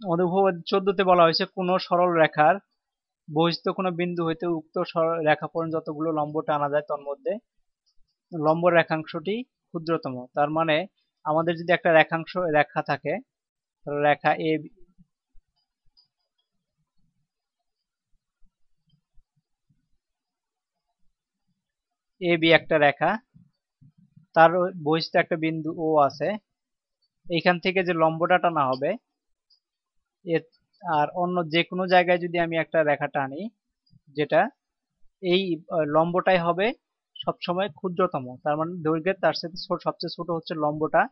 আমাদের উপপাদ্য চোদ্দতে বলা হয়েছে, কোনো সরল রেখার বহিস্থ কোনো বিন্দু হইতে উক্ত রেখা পর্যন্ত যতগুলো লম্ব টানা যায় তার মধ্যে লম্ব রেখাংশটি ক্ষুদ্রতম। তার মানে আমাদের যদি একটা রেখাংশ, রেখা থাকে রেখা এ এ বি একটা রেখা, তার বহিষ্ঠ একটা বিন্দু ও আছে, এইখান থেকে যে লম্বটা টানা হবে আর অন্য যে কোনো জায়গায় যদি আমি একটা রেখা টানি, যেটা এই লম্বটাই হবে সবসময় ক্ষুদ্রতম। তার মানে দৈর্ঘ্যের তার সাথে সবচেয়ে ছোট হচ্ছে লম্বটা।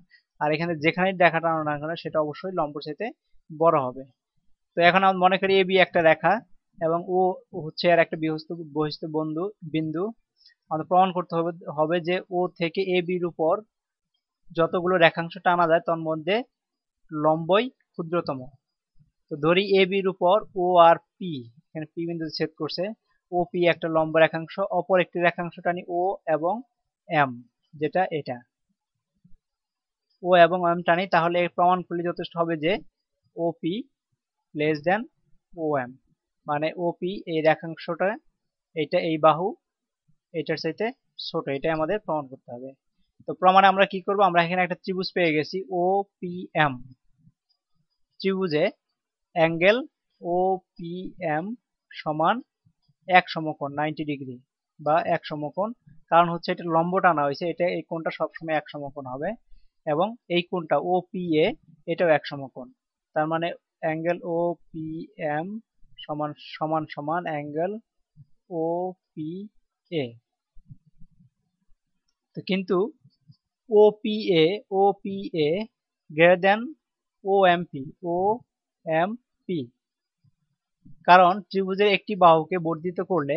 আর এখানে যেখানে দেখা টানো না কেন, সেটা অবশ্যই লম্বর সাথে বড় হবে। তো এখন আমরা মনে করি এবি একটা রেখা এবং ও হচ্ছে আর একটা বহিস্থ বহিস্থ বন্ধু, বিন্দু। আমাদের প্রমাণ করতে হবে হবে যে ও থেকে এ বির উপর যতগুলো রেখাংশ টানা যায়, তার মধ্যে লম্বই ক্ষুদ্রতম। তো ধরি এ বির উপর ও আর পি এখানে পি বিন্দু ছেদ করছে। ও পি একটা লম্ব রেখাংশ অপর একটি রেখাংশ টানি ও এবং এম যেটা এটা। ও এবং এম টানি, তাহলে প্রমাণ করলে যথেষ্ট হবে যে O P less than O M মানে ও পি এই রেখাংশটা, এটা এই বাহু, এটার চাইতে ছোট, এটাই আমাদের প্রমাণ করতে হবে। তো প্রমাণে আমরা কি করব? আমরা এখানে একটা ত্রিভুজ পেয়ে গেছি ও পি এম ত্রিভুজে অ্যাঙ্গেল ও পি এম সমান এক সমকোণ নাইনটি ডিগ্রি বা এক সমকোণ। কারণ হচ্ছে এটা লম্ব টানা হয়েছে, এটা এই কোণটা সবসময় এক সমকোণ হবে এবং এই কোণটা ও পি এ এটাও এক সমকোণ। তার মানে অ্যাঙ্গেল ও পি এম সমান সমান সমান অ্যাঙ্গেল ও পি এ তো কিন্তু O P A O P A greater than O M P O M P. কারণ ত্রিভুজের একটি বাহুকে বর্ধিত করলে,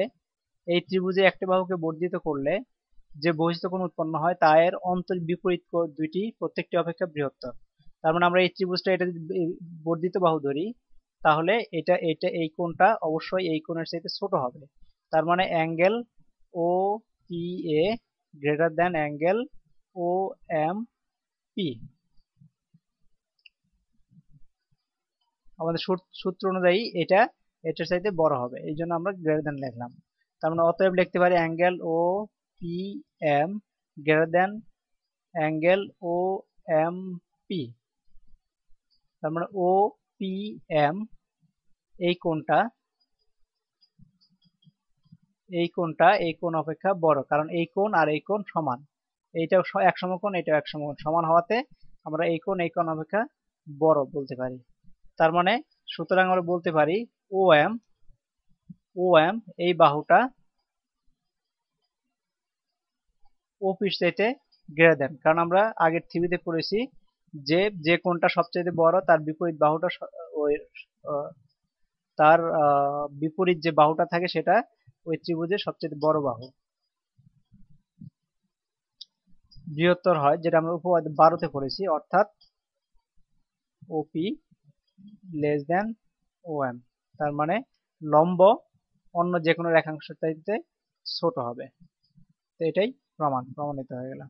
এই ত্রিভুজে একটি বাহুকে বর্ধিত করলে যে বহিষ্ঠ কোণ উৎপন্ন হয়, তা এর অন্তর বিপরীত দুইটি প্রত্যেকটি অপেক্ষা বৃহত্তর। তার মানে আমরা এই ত্রিভুজটা এটা বর্ধিত বাহু ধরি, তাহলে এটা এটা এই কোণটা অবশ্যই এই কোণের চাইতে ছোট হবে। তার মানে angle O P A greater than angle O M P. আমাদের সূত্র অনুযায়ী এটা, এটার চাইতে বড় হবে। এই জন্য আমরা গ্রেটার দ্যান লিখলাম। তার মানে অতএব লিখতে পারি angle O P M greater than angle O M P তার মানে ও পি এম এই কোণটা এই কোণটা, এই কোণ অপেক্ষা বড়। কারণ এই কোণ আর এই কোণ সমান। এইটাও এক সমকোণ, এটাও এক সমকোণ। সমান হওয়াতে আমরা এই কোণ এই কোণ অপেক্ষা বড় বলতে পারি। তার মানে সুতরাং আমরা বলতে পারি ও এম ও এম এই বাহুটা ও পিস চাইতে গ্রেটার দেন। কারণ আমরা আগের থিবিতে পড়েছি যে যে কোনটা সবচেয়ে বড় তার বিপরীত বাহুটা ওই তার বিপরীত যে বাহুটা থাকে সেটা ওই ত্রিভুজের সবচেয়ে বড় বাহু। বৃহত্তর হয়, যেটা আমরা উপবাদ বারোতে পড়েছি, অর্থাৎ ওপি লেস দেন ও তার মানে লম্ব অন্য যে কোনো রেখাংশ চাইতে ছোট হবে। তো এটাই প্রমাণ, প্রমাণিত হয়ে গেল।